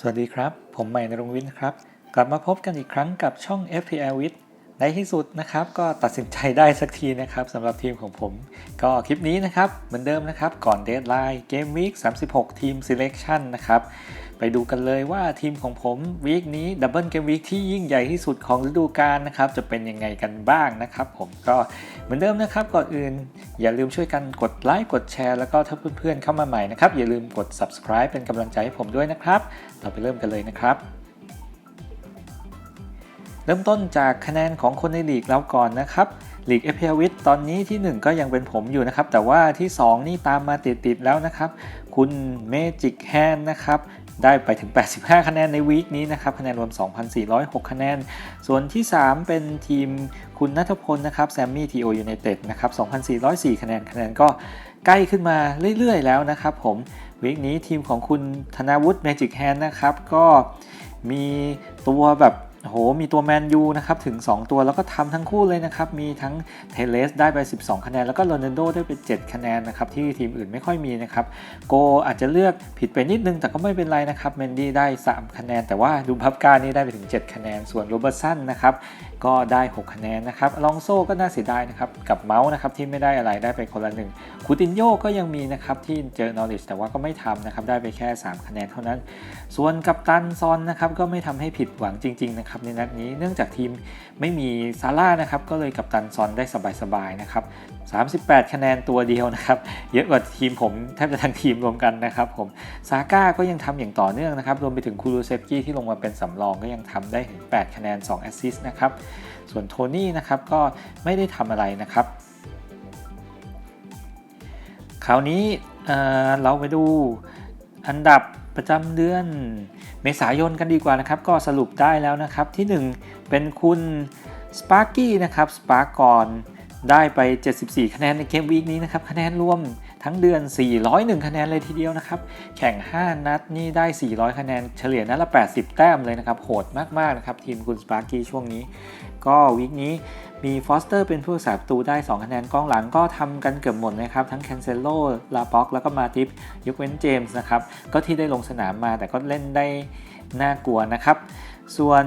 สวัสดีครับ ผมใหม่นรงวิทย์นะครับ กลับมาพบกันอีกครั้งกับช่อง FPL w i t ในที่สุดนะครับ ก็ตัดสินใจได้สักทีนะครับสำหรับทีมของผม ก็คลิปนี้นะครับ เหมือนเดิมนะครับ ก่อนเดทไลน์เกมวีค36 ทีม Selection นะครับ ไปดูกันเลยว่าทีมของผมวีคนี้ดับเบิลเกมวีคที่ยิ่งใหญ่ที่สุดของฤดูกาลนะครับ จะเป็นยังไงกันบ้างนะครับ ผมก็ เหมือนเดิมนะครับก่อนอื่น อย่าลืมช่วยกันกดไลค์กดแชร์แล้วก็ถ้าเพื่อนๆเข้ามาใหม่นะครับอย่าลืมกด subscribe เป็นกำลังใจให้ผมด้วยนะครับ เราไปเริ่มกันเลยนะครับเริ่มต้นจากคะแนนของคนในลีกเราก่อนนะครับลีกเอเพียวิทตอนนี้ที่ 1 ก็ยังเป็นผมอยู่นะครับ แต่ว่าที่ 2 นี่ตามมาติด ๆ แล้วนะครับ คุณเมจิกแฮนนะครับ ได้ไปถึง 85 คะแนนในวีคนี้นะครับคะแนนรวม 2,406 คะแนน ส่วนที่ 3 เป็นทีมคุณนัทพลนะครับแซมมี่ทีโอยูไนเต็ดนะครับ 2,404 คะแนนคะแนนก็ใกล้ขึ้นมาเรื่อยๆ แล้วนะครับผมวีคนี้ทีมของคุณธนาวุฒิเมจิกแฮนนะครับ ก็มีตัวแบบ โหมีตัวแมนยูนะครับถึง 2 ตัวแล้วก็ทำทั้งคู่เลยนะครับ มีทั้งเทเลสได้ไป 12 คะแนน แล้วก็โรนัลโดได้ไป 7 คะแนนนะครับ ที่ทีมอื่นไม่ค่อยมีนะครับ โกอาจจะเลือกผิดไปนิดนึง แต่ก็ไม่เป็นไรนะครับเมนดี้ได้ 3 คะแนน แต่ว่าดูพับการนี่ได้ไปถึง 7 คะแนน ส่วนโรเบอร์สันนะครับก็ได้ 6 คะแนนนะครับลองโซ่ก็น่าเสียดายนะครับกับเมาส์นะครับที่ไม่ได้อะไรได้ไปคนละหนึ่งคูตินโยก็ยังมีนะครับที่เจอนอริชแต่ว่าก็ไม่ทำนะครับได้ไปแค่ 3 คะแนนเท่านั้น ส่วนกัปตันซอนนะครับก็ไม่ทำให้ผิดหวังจริงๆนะครับในนัดนี้เนื่องจากทีมไม่มีซาร่านะครับก็เลยกัปตันซอนได้สบายๆนะครับ38 คะแนนตัวเดียวนะครับเยอะกว่าทีมผมแทบจะทั้งทีมรวมกันนะครับผมซาก้าก็ยังทำอย่างต่อเนื่องนะครับรวมไปถึงคูรูเซฟกี้ที่ลงมาเป็นสำรองก็ยังทำได้ถึง 8 คะแนน2แอสซิสต์นะครับส่วนโทนี่นะครับก็ไม่ได้ทำอะไรนะครับคราวนี้เเราไปดูอันดับ ประจำเดือนเมษายนกันดีกว่านะครับ ก็สรุปได้แล้วนะครับ ที่ 1 เป็นคุณสปาร์กี้นะครับสปาร์กอนได้ไป 74 คะแนนในเกมวีคนี้นะครับ คะแนนรวม ทั้งเดือน 401 คะแนนเลยทีเดียวนะครับ แข่ง 5 นัดนี่ได้ 400 คะแนน เฉลี่ยนัดละ 80 แต้มเลยนะครับ โหดมาก ๆ นะครับ ทีมคุณสปาร์กี้ช่วงนี้ ก็วีคนี้มีฟอสเตอร์เป็นผู้รักษาประตูได้ 2 คะแนนกองหลังก็ทำกันเกือบหมดนะครับ ทั้งแคนเซโลลาป็อกแล้วก็มาติฟยกเว้นเจมส์นะครับ ก็ที่ได้ลงสนามมาแต่ก็เล่นได้น่ากลัวนะครับ ส่วน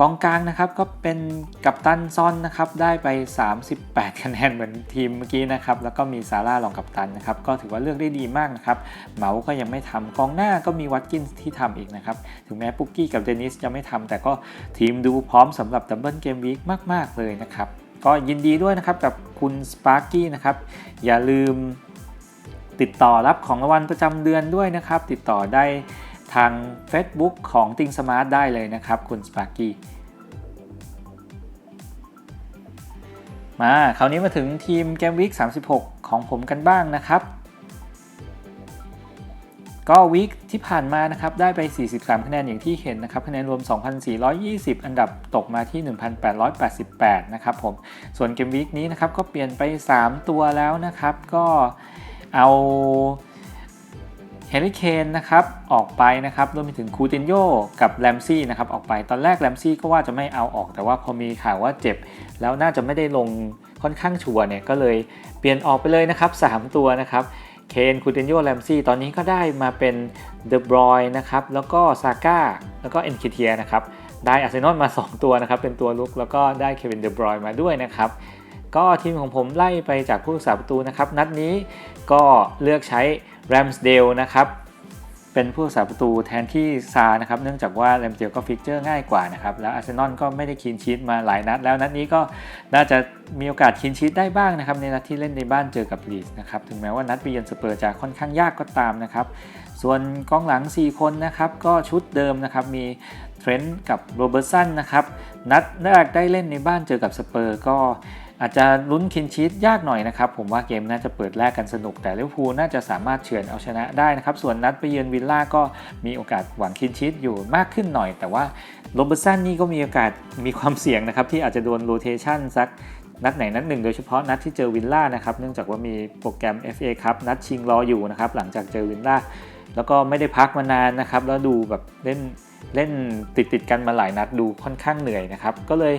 กองกลางนะครับก็เป็นกัปตันซอนนะครับได้ไป 38 คะแนนเหมือนทีมเมื่อกี้นะครับแล้วก็มีซาร่ารองกัปตันนะครับก็ถือว่าเลือกได้ดีมากนะครับเหมาก็ยังไม่ทำกองหน้าก็มีวัตกินที่ทำอีกนะครับถึงแม้ปุกกี้กับเดนิสจะไม่ทำแต่ก็ทีมดูพร้อมสำหรับดับเบิลเกมวีคมาก ๆ เลยนะครับก็ยินดีด้วยนะครับกับคุณสปาร์กี้นะครับอย่าลืมติดต่อรับของรางวัลประจำเดือนด้วยนะครับ ติดต่อได้ ทาง Facebook ของ t ิงสมาร์ทได้เลยนะครับ คุณสปาร์กี้มาคราวนี้มาถึงทีมเกมวิก36 ของผมกันบ้างนะครับ ก็วิกที่ผ่านมานะครับได้ไป 43 คะแนนอย่างที่เห็นนะครับคะแนนรวม 2,420 อันดับตกมาที่ 1,888 นะครับผม ส่วนเกมวิกนี้นะครับก็เปลี่ยนไป 3 ตัวแล้วนะครับ ก็เอา ฮริเคนนะครับออกไปนะครับรวมไปถึงคูตินโยกับแรมซี่นะครับออกไปตอนแรกแรมซี่ก็ว่าจะไม่เอาออก แต่ว่าพอมีข่าวว่าเจ็บ แล้วน่าจะไม่ได้ลงค่อนข้างชัวร์เนี่ยก็เลยเปลี่ยนออกไปเลยนะครับ 3 ตัวนะครับเคนคูตินโยแรมซี่ตอนนี้ก็ได้มาเป็นเดอะบรอยนะครับแล้วก็ซาก้าแล้วก็เอ็นคิเทียนะครับได้อาร์เซนอลมา 2 ตัวนะครับเป็นตัวลุกแล้วก็ได้เควินเดอะบรอยมาด้วยนะครับ ก็ทีมของผมไล่ไปจากผู้สาประตูนะครับ นัดนี้ก็เลือกใช้แรมสเดลนะครับเป็นผู้สาประตูแทนที่ซานะครับ เนื่องจากว่าแรมสเดลก็ฟิกเจอร์ง่ายกว่านะครับ แล้วอาร์เซนอลก็ไม่ได้คินชีตมาหลายนัด แล้วนัดนี้ก็น่าจะมีโอกาสคินชีตได้บ้างนะครับ ในนัดที่เล่นในบ้านเจอกับลีสนะครับ ถึงแม้ว่านัดไปเยือนสเปอร์จะค่อนข้างยากก็ตามนะครับ ส่วนกองหลัง 4 คนนะครับ ก็ชุดเดิมนะครับ มีเทรนต์กับโรเบอร์ตสันนะครับ นัดแรกได้เล่นในบ้านเจอกับสเปอร์ก็ อาจจะลุ้นคินชีตยากหน่อยนะครับ ผมว่าเกมน่าจะเปิดแรกกันสนุกแต่ลิเวอร์พูลน่าจะสามารถเฉือนเอาชนะได้นะครับ ส่วนนัดไปเยือนวิลล่าก็มีโอกาสหวังคินชีตอยู่มากขึ้นหน่อย แต่ว่าโรเบอร์สันนี่ก็มีโอกาสมีความเสี่ยงนะครับ ที่อาจจะโดนโรเทชันสักนัดไหนนัดหนึ่งโดยเฉพาะนัดที่เจอวิลล่านะครับเนื่องจากว่ามีโปรแกรม FA ครับนัดชิงรออยู่นะครับหลังจากเจอวิลล่าแล้วก็ไม่ได้พักมานานนะครับแล้วดูแบบเล่น เล่นติดติดกันมาหลายนัดดูค่อนข้างเหนื่อยนะครับ ก็เลย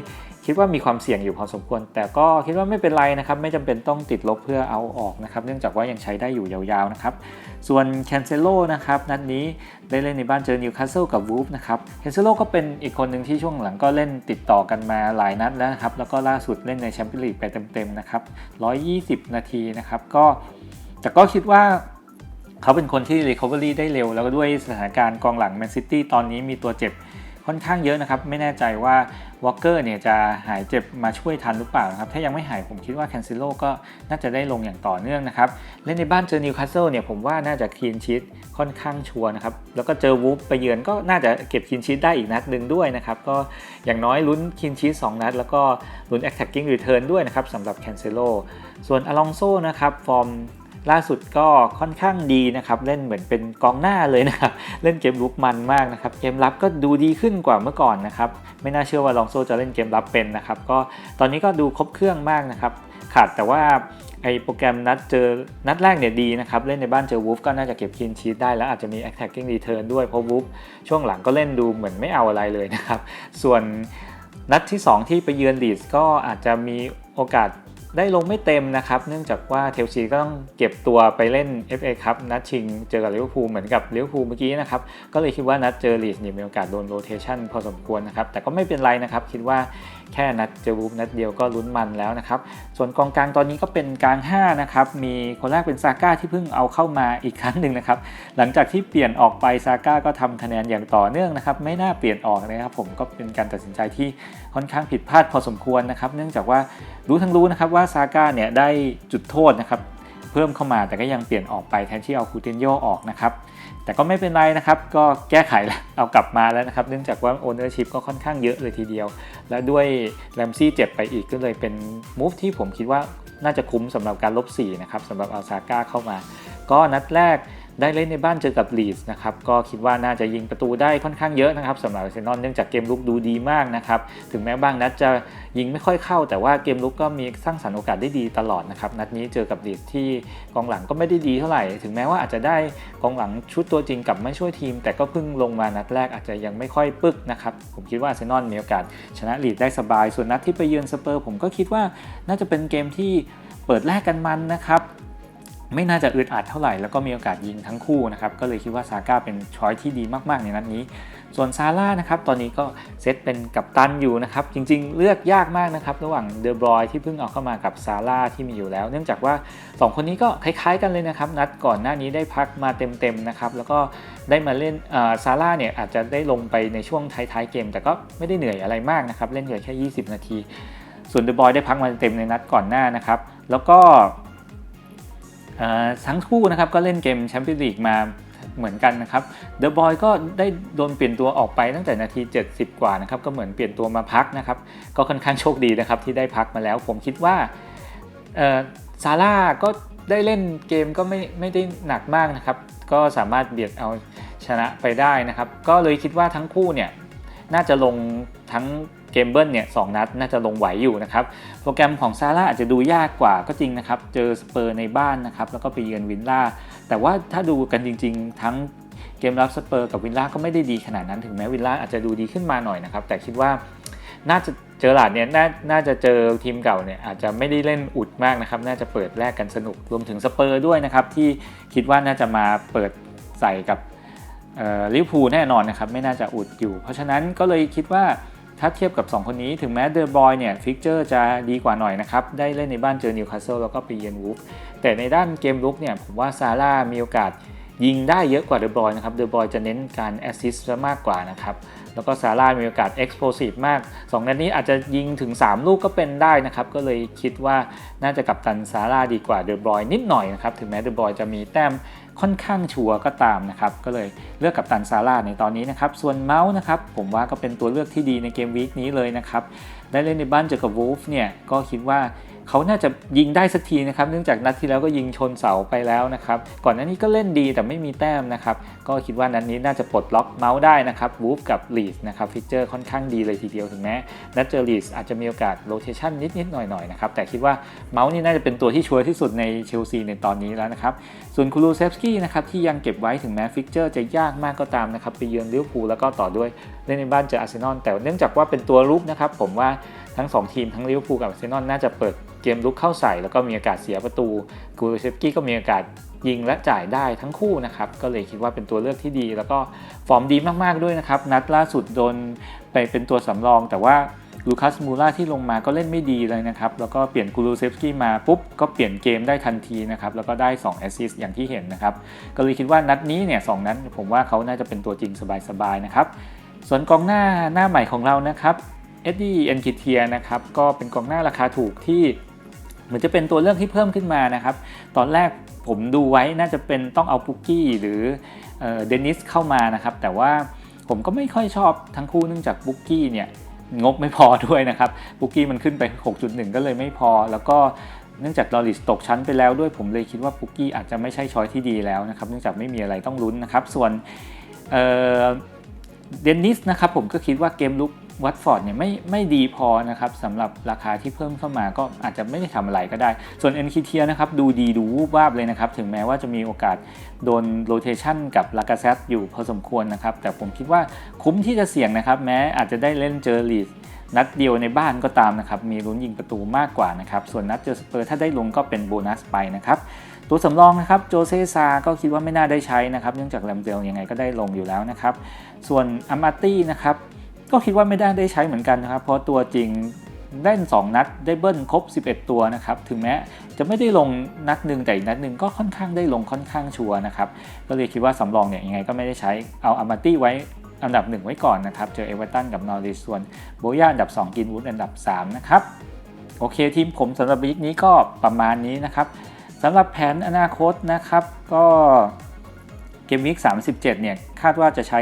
คิดว่ามีความเสี่ยงอยู่พอสมควร แต่ก็คิดว่าไม่เป็นไรนะครับ ไม่จำเป็นต้องติดลบเพื่อเอาออกนะครับ เนื่องจากว่ายังใช้ได้อยู่ยาวๆนะครับ ส่วนแคนเซโลนะครับนัดนี้ได้เล่นในบ้านเจอนิวคาสเซิลกับวูฟนะครับแคนเซโลก็เป็นอีกคนหนึ่งที่ช่วงหลังก็เล่นติดต่อกันมาหลายนัดแล้วนะครับ แล้วก็ล่าสุดเล่นในแชมเปี้ยนลีกไปเต็มๆนะครับ120 นาทีนะครับ ก็แต่ก็คิดว่า เขาเป็นคนที่ Recovery ได้เร็ว แล้วก็ด้วยสถานการณ์กองหลังแมนซิตี้ตอนนี้มีตัวเจ็บค่อนข้างเยอะนะครับ ไม่แน่ใจว่าวอลเกอร์เนี่ยจะหายเจ็บมาช่วยทันหรือเปล่านะครับ ถ้ายังไม่หายผมคิดว่าแคนซิโลก็น่าจะได้ลงอย่างต่อเนื่องนะครับ เล่นในบ้านเจอนิวคาสเซิลเนี่ยผมว่าน่าจะคีนชีตค่อนข้างชัวร์นะครับ แล้วก็เจอวูฟไปเยือนก็น่าจะเก็บคีนชีตได้อีกนัดหนึ่งด้วยนะครับ ก็อย่างน้อยลุ้นคีนชีต2นัด แล้วก็ลุ้น attacking return ด้วยนะครับสำหรับแคนเซโลส่วนอลองโซนะครับฟอร์ม ล่าสุดก็ค่อนข้างดีนะครับ เล่นเหมือนเป็นกองหน้าเลยนะครับ เล่นเกมลุกมันมากนะครับ เกมรับก็ดูดีขึ้นกว่าเมื่อก่อนนะครับ ไม่น่าเชื่อว่าลองโซจะเล่นเกมรับเป็นนะครับ ก็ตอนนี้ก็ดูครบเครื่องมากนะครับ ขาดแต่ว่าไอโปรแกรมนัดเจอ นัดแรกเนี่ยดีนะครับ เล่นในบ้านเจอวูฟก็น่าจะเก็บคินชีตได้แล้วอาจจะมี attacking return ด้วยเพราะวูฟช่วงหลังก็เล่นดูเหมือนไม่เอาอะไรเลยนะครับ ส่วนนัดที่ 2 ที่ไปเยือนลีดส์ก็อาจจะมีโอกาส ได้ลงไม่เต็มนะครับ เนื่องจากว่าเทลซีก็ต้องเก็บตัวไปเล่น FA ครับนัดชิงเจอกับลิเวอร์พูลเหมือนกับลิเวอร์พูลเมื่อกี้นะครับ ก็เลยคิดว่านัดเจอลีสเนี่ยมีโอกาสโดนโรเทชันพอสมควรนะครับ แต่ก็ไม่เป็นไรนะครับ คิดว่าแค่นัดเจอวูฟนัดเดียวก็ลุ้นมันแล้วนะครับ ส่วนกองกลางตอนนี้ก็เป็นกลาง 5 นะครับ มีคนแรกเป็นซาก้าที่เพิ่งเอาเข้ามาอีกครั้งหนึ่งนะครับ หลังจากที่เปลี่ยนออกไปซาก้าก็ทำคะแนนอย่างต่อเนื่องนะครับ ไม่น่าเปลี่ยนออกนะครับผมก็เป็นการตัดสินใจที่ค่อนข้างผิดพลาดพอสมควรนะครับ เนื่องจากว่ารู้ทั้งรู้นะครับว่าซาก้าเนี่ยได้จุดโทษนะครับเพิ่มเข้ามาแต่ก็ยังเปลี่ยนออกไปแทนที่เอาคูเทนโยออกนะครับ แต่ก็ไม่เป็นไรนะครับ ก็แก้ไขแล้วเอากลับมาแล้วนะครับ เนื่องจากว่าโอเนอร์ชิพก็ค่อนข้างเยอะเลยทีเดียว และด้วยแรมซี่เจ็บไปอีกก็เลยเป็นมูฟที่ผมคิดว่าน่าจะคุ้มสำหรับการลบ4นะครับสำหรับอัลซาก้าเข้ามา ก็นัดแรก ได้เล่นในบ้านเจอกับลีดส์นะครับก็คิดว่าน่าจะยิงประตูได้ค่อนข้างเยอะนะครับสำหรับอาร์เซนอลเนื่องจากเกมลุกดูดีมากนะครับถึงแม้บางนัดจะยิงไม่ค่อยเข้า แต่ว่าเกมลุกก็มีสร้างสรรค์โอกาสได้ดีตลอดนะครับนัดนี้เจอกับลีดส์ที่กองหลังก็ไม่ได้ดีเท่าไหร่ ถึงแม้ว่าอาจจะได้กองหลังชุดตัวจริงกลับไม่ช่วยทีม แต่ก็เพิ่งลงมานัดแรกอาจจะยังไม่ค่อยปึกนะครับผมคิดว่าอาร์เซนอลมีโอกาสชนะลีดได้สบาย ส่วนนัดที่ไปเยือนสเปอร์ ผมก็คิดว่าน่าจะเป็นเกมที่เปิดแรกกันมันนะครับ ไม่น่าจะอึดอัดเท่าไหร่แล้วก็มีโอกาสยิงทั้งคู่นะครับก็เลยคิดว่าซาก้าเป็นช้อยที่ดีมากๆในนัดนี้ ส่วนซาร่านะครับตอนนี้ก็เซตเป็นกัปตันอยู่นะครับจริงๆ เลือกยากมากนะครับระหว่างเดอบรอยที่เพิ่งเอาเข้ามากับซาร่าที่มีอยู่แล้ว เนื่องจากว่า 2 คนนี้ก็คล้าย ๆ กันเลยนะครับนัดก่อนหน้านี้ได้พักมาเต็มๆนะครับแล้วก็ได้มาเล่นซาร่าเนี่ยอาจจะได้ลงไปในช่วงท้ายๆเกม แต่ก็ไม่ได้เหนื่อยอะไรมากนะครับเล่นเพียแค่ 20 นาที ส่วนเดอะบอยได้พักมาเต็มในนัดก่อนหน้านะครับแล้วก็ ทั้งคู่นะครับก็เล่นเกมแชมเปี้ยนลีกมาเหมือนกันนะครับเดอะบอยก็ได้โดนเปลี่ยนตัวออกไปตั้งแต่นาที 70 กว่านะครับก็เหมือนเปลี่ยนตัวมาพักนะครับก็ค่อนข้างโชคดีนะครับที่ได้พักมาแล้ว ผมคิดว่าซาร่าก็ได้เล่นเกมก็ไม่ไม่ได้หนักมากนะครับก็สามารถเบียดเอาชนะไปได้นะครับ ก็เลยคิดว่าทั้งคู่เนี่ยน่าจะลงทั้ง เกมเบิลเนี่ยสองนัดน่าจะลงไหวอยู่นะครับโปรแกรมของซาร่าอาจจะดูยากกว่าก็จริงนะครับ เจอสเปอร์ในบ้านนะครับแล้วก็ไปเยือนวินล่า แต่ว่าถ้าดูกันจริง ๆ ทั้งเกมรับสเปอร์กับวินล่าก็ไม่ได้ดีขนาดนั้นถึงแม้วินล่าอาจจะดูดีขึ้นมาหน่อยนะครับแต่คิดว่าน่าจะเจอหลาดเนี่ยนน่าจะเจอทีมเก่าเนี่ยอาจจะไม่ได้เล่นอุดมากนะครับ น่าจะเปิดแรกกันสนุกรวมถึงสเปอร์ด้วยนะครับ ที่คิดว่าน่าจะมาเปิดใส่กับลิเวอร์พูลแน่นอนนะครับ ไม่น่าจะอุดอยู่ เพราะฉะนั้นก็เลยคิดว่า ถ้าเทียบกับ 2 คนนี้ถึงแม้เดอะบอยเนี่ยฟิกเจอร์จะดีกว่าหน่อยนะครับ ได้เล่นในบ้านเจอนิวคาสเซิลแล้วก็ไปเยือนวูฟแต่ในด้านเกมลุกเนี่ยผมว่าซาร่ามีโอกาสยิงได้เยอะกว่าเดอะบอยนะครับเดอะบอยจะเน้นการแอสซิสต์มากกว่านะครับแล้วก็ซาร่ามีโอกาสเอ็กซ์โพซีฟมาก2นัดนี้อาจจะยิงถึง 3 ลูกก็เป็นได้นะครับ ก็เลยคิดว่าน่าจะกับตันซาร่าดีกว่าเดอะบอยนิดหน่อยนะครับ ถึงแม้เดอะบอยจะมีแต้ม ค่อนข้างชัวร์ก็ตามนะครับ ก็เลยเลือกกับตันซาร่าในตอนนี้นะครับ ส่วนเมาส์นะครับ ผมว่าก็เป็นตัวเลือกที่ดีในเกมวีคนี้เลยนะครับ ได้เล่นในบ้านเจอกับวูฟเนี่ยก็คิดว่า เขาน่าจะยิงได้สักทีนะครับ เนื่องจากนัดที่แล้วก็ยิงชนเสาไปแล้วนะครับ ก่อนหน้านี้ก็เล่นดีแต่ไม่มีแต้มนะครับ ก็คิดว่านัดนี้น่าจะปลดล็อกเมาส์ได้นะครับวูฟกับลีสนะครับฟิเจอร์ค่อนข้างดีเลยทีเดียวถึงแม้นัดเจอลีสอาจจะมีโอกาสโรเทชันนิดๆหน่อยๆนะครับแต่คิดว่าเมาส์นี่น่าจะเป็นตัวที่ชัวร์ที่สุดในเชลซีในตอนนี้แล้วนะครับส่วนคูลูเซฟสกี้นะครับที่ยังเก็บไว้ถึงแม้ฟิกเจอร์จะยากมากก็ตามนะครับไปเยือนลิเวอร์พูลแล้วก็ต่อด้วยเล่นในบ้านเจออาร์เซนอลแต่เนื่องจากว่าเป็นตัวรุกนะครับผมว่าทั้ง 2 ทีมทั้งลิเวอร์พูลกับอาร์เซนอลน่าจะเปิด เกมลุกเข้าใส่แล้วก็มีโอกาสเสียประตูคูลูเซฟกี้ก็มีโอกาสยิงและจ่ายได้ทั้งคู่นะครับ ก็เลยคิดว่าเป็นตัวเลือกที่ดี แล้วก็ฟอร์มดีมากๆด้วยนะครับ นัดล่าสุดโดนไปเป็นตัวสำรอง แต่ว่าลูคัสมูล่าที่ลงมาก็เล่นไม่ดีเลยนะครับ แล้วก็เปลี่ยนกูรูเซฟสกี้มาปุ๊บ ก็เปลี่ยนเกมได้ทันทีนะครับ แล้วก็ได้2แอสซิสต์อย่างที่เห็นนะครับ ก็เลยคิดว่านัดนี้เนี่ยสนัดผมว่าเขาน่าจะเป็นตัวจริงสบายๆนะครับ ส่วนกองหน้าหน้าใหม่ของเรานะครับเอ็ดดี้เอ็นกิเทียนะครับ ก็เป็นกองหน้าราคาถูกที่ เหมือนจะเป็นตัวเลือกที่เพิ่มขึ้นมานะครับ ตอนแรกผมดูไว้น่าจะเป็นต้องเอาปุกกี้หรือเดนิสเข้ามานะครับ แต่ว่าผมก็ไม่ค่อยชอบทั้งคู่เนื่องจากบุกกี้เนี่ยงบไม่พอด้วยนะครับบุกกี้มันขึ้นไป 6.1 ก็เลยไม่พอ แล้วก็เนื่องจากลอริสตกชั้นไปแล้วด้วยผมเลยคิดว่าบุกกี้อาจจะไม่ใช่ช้อยที่ดีแล้วนะครับ เนื่องจากไม่มีอะไรต้องลุ้นนะครับ ส่วน เดนนิสนะครับผมก็คิดว่าเกมลุกวัตฟอร์ดเนี่ยไม่ไม่ดีพอนะครับสำหรับราคาที่เพิ่มเข้ามาก็อาจจะไม่ได้ทำอะไรก็ได้ ส่วนเอ็นคิเทียนะครับดูดีดูวูบวาบเลยนะครับ ถึงแม้ว่าจะมีโอกาสโดนโรเทชันกับลากาเซตอยู่พอสมควรนะครับ แต่ผมคิดว่าคุ้มที่จะเสี่ยงนะครับ แม้อาจจะได้เล่นเจอลีดนัดเดียวในบ้านก็ตามนะครับ มีลุ้นยิงประตูมากกว่านะครับ ส่วนนัดเจอสเปอร์ถ้าได้ลงก็เป็นโบนัสไปนะครับ ตัวสำรองนะครับโจเซซาก็คิดว่าไม่น่าได้ใช้นะครับเนื่องจากแลมเดลยังไงก็ได้ลงอยู่แล้วนะครับส่วนอามาตี้นะครับก็คิดว่าไม่ได้ได้ใช้เหมือนกันนะครับ เพราะตัวจริงเล่น 2 นัดได้เบิ้ลครบ 11 ตัวนะครับถึงแม้จะไม่ได้ลงนัดหนึ่งแต่อีกนัดหนึ่งก็ค่อนข้างได้ลงค่อนข้างชัวร์นะครับก็เลยคิดว่าสำรองเนี่ยยังไงก็ไม่ได้ใช้เอาอามาตี้ไว้อันดับ 1 ไว้ก่อนนะครับเจอเอเวอร์ตันกับนอริสส่วนโบย่าอันดับ 2 กินวูดอันดับ 3 นะครับ โอเคทีมผมสำหรับวิกนี้ก็ประมาณนี้นะครับ สำหรับแผนอนาคตนะครับก็เกมวิก37 เนี่ยคาดว่าจะใช้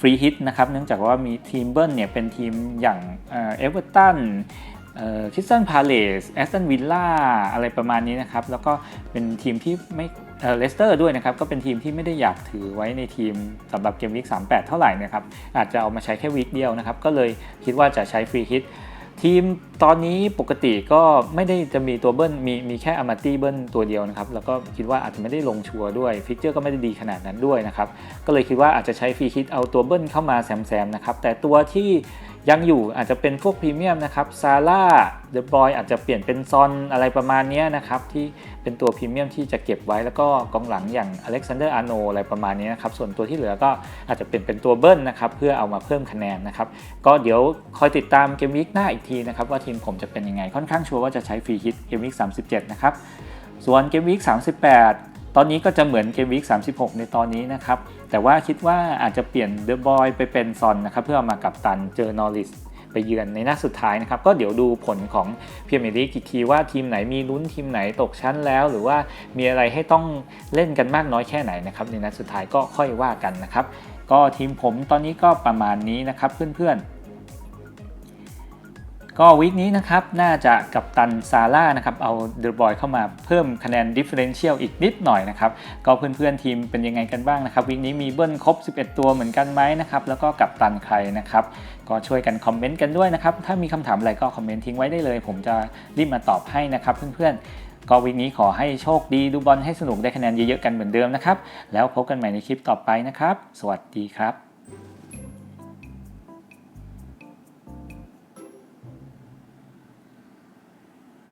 ฟรีฮิตนะครับเนื่องจากว่ามีทีมเบิลเนี่ยเป็นทีมอย่างเอเวอร์ตันคิสตันพาเลสแอสตันวิลล่าอะไรประมาณนี้นะครับ แล้วก็เป็นทีมที่ไม่เลสเตอร์ด้วยนะครับ ก็เป็นทีมที่ไม่ได้อยากถือไว้ในทีมสำหรับเกมวิก38 เท่าไหร่นะครับ อาจจะเอามาใช้แค่วิกเดียวนะครับ ก็เลยคิดว่าจะใช้ฟรีฮิต ทีมตอนนี้ปกติก็ไม่ได้จะมีตัวเบิ้ลมีมีแค่อามาตี้เบิ้ลตัวเดียวนะครับ แล้วก็คิดว่าอาจจะไม่ได้ลงชัวร์ด้วยฟิกเจอร์ก็ไม่ได้ดีขนาดนั้นด้วยนะครับ ก็เลยคิดว่าอาจจะใช้ฟรีคิดเอาตัวเบิ้ลเข้ามาแซมๆนะครับ แต่ตัวที่ ยังอยู่อาจจะเป็นพวกพรีเมียมนะครับซาร่าเดอะบอยอาจจะเปลี่ยนเป็นซอนอะไรประมาณนี้นะครับ ที่เป็นตัวพรีเมียมที่จะเก็บไว้แล้วก็กองหลังอย่างอเล็กซานเดอร์อาร์โนอะไรประมาณนี้นะครับส่วนตัวที่เหลือก็อาจจะเปลี่ยนเป็นตัวเบิ้ลนะครับเพื่อเอามาเพิ่มคะแนนนะครับก็เดี๋ยวคอยติดตามเกมวิกหน้าอีกทีนะครับว่าทีมผมจะเป็นยังไงค่อนข้างชัวร์ว่าจะใช้ฟรีฮิตเกมวิก37 นะครับส่วนเกมวิก38 ตอนนี้ก็จะเหมือนเกมวิก36 ในตอนนี้นะครับ แต่ว่าคิดว่าอาจจะเปลี่ยนเดอะบอยไปเป็นซอนนะครับ เพื่อมากับตันเจอนอริสไปเยือนในนัดสุดท้ายนะครับ ก็เดี๋ยวดูผลของเพียร์เมลีกอีกทีว่าทีมไหนมีลุ้นทีมไหนตกชั้นแล้ว หรือว่ามีอะไรให้ต้องเล่นกันมากน้อยแค่ไหนนะครับในนัดสุดท้ายก็ค่อยว่ากันนะครับ ก็ทีมผมตอนนี้ก็ประมาณนี้นะครับเพื่อนๆ ก็วีคนี้นะครับน่าจะกับตันซาร่านะครับเอาเดอะบอยเข้ามาเพิ่มคะแนนดิฟเฟอเรนเชียลอีกนิดหน่อยนะครับก็เพื่อนๆทีมเป็นยังไงกันบ้างนะครับวีคนี้มีเบิ้ลครบ 11 ตัวเหมือนกันไหมนะครับแล้วก็กับตันใครนะครับก็ช่วยกันคอมเมนต์กันด้วยนะครับถ้ามีคำถามอะไรก็คอมเมนต์ทิ้งไว้ได้เลย ผมจะรีบมาตอบให้นะครับเพื่อนๆ ก็วีคนี้ขอให้โชคดีดูบอลให้สนุกได้คะแนนเยอะๆกันเหมือนเดิมนะครับแล้วพบกันใหม่ในคลิปต่อไปนะครับ สวัสดีครับ